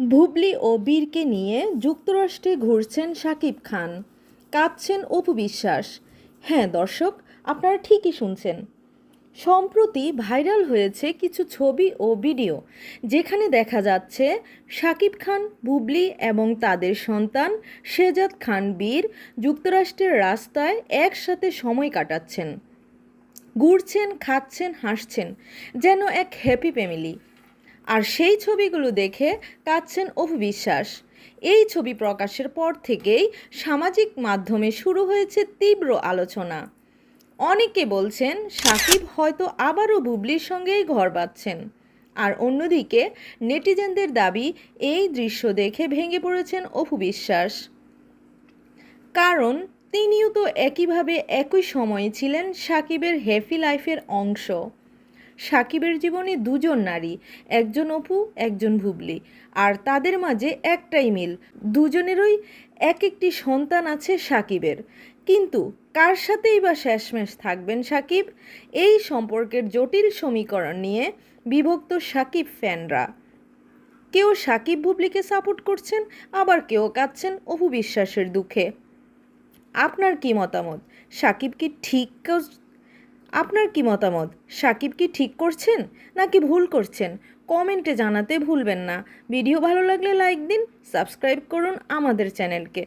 বুবলি ও বীরকে নিয়ে যুক্তরাষ্ট্রে ঘুরছেন শাকিব খান। কাঁদছেন অপু বিশ্বাস। হ্যাঁ দর্শক, আপনারা ঠিকই শুনছেন। সম্প্রতি ভাইরাল হয়েছে কিছু ছবি ও ভিডিও যেখানে দেখা যাচ্ছে শাকিব খান, বুবলি এবং তাদের সন্তান শেজাদ খান বীর যুক্তরাষ্ট্রের রাস্তায় একসাথে সময় কাটাচ্ছেন। ঘুরছেন, খাচ্ছেন, হাসছেন, যেন এক হ্যাপি ফ্যামিলি আর সেই ছবিগুলো দেখে কাঁদছেন অপু বিশ্বাস। এই ছবি প্রকাশের পর থেকেই সামাজিক মাধ্যমে শুরু হয়েছে তীব্র আলোচনা। অনেকে বলছেন, সাকিব হয়তো আবারও বুবলির সঙ্গেই ঘর বাঁধছেন। আর অন্যদিকে, নেটিজেনদের দাবি, এই দৃশ্য দেখে ভেঙে পড়েছেন অপু বিশ্বাস। কারণ, তিনিও তো একইভাবে একই সময়ে ছিলেন সাকিবের হ্যাপি লাইফের অংশ। সাকিবের জীবনে দুজন নারী, একজন অপু, একজন ভুবলি। আর তাদের মাঝে একটাই মিল, দুজনেরই এক একটি সন্তান আছে সাকিবের। কিন্তু কার সাথেই বা শেষমেশ থাকবেন সাকিব? এই সম্পর্কের জটিল সমীকরণ নিয়ে বিভক্ত সাকিব ফ্যানরা। কেউ সাকিব ভুবলিকে সাপোর্ট করছেন, আবার কেউ কাঁদছেন অপু বিশ্বাসের দুঃখে। আপনার কি মতামত? সাকিব কি ঠিক কর- আপনার কি মতামত? সাকিব কি ঠিক করছেন নাকি ভুল করছেন? কমেন্টে জানাতে ভুলবেন না। ভিডিও ভালো লাগলে লাইক দিন, সাবস্ক্রাইব করুন আমাদের চ্যানেলকে।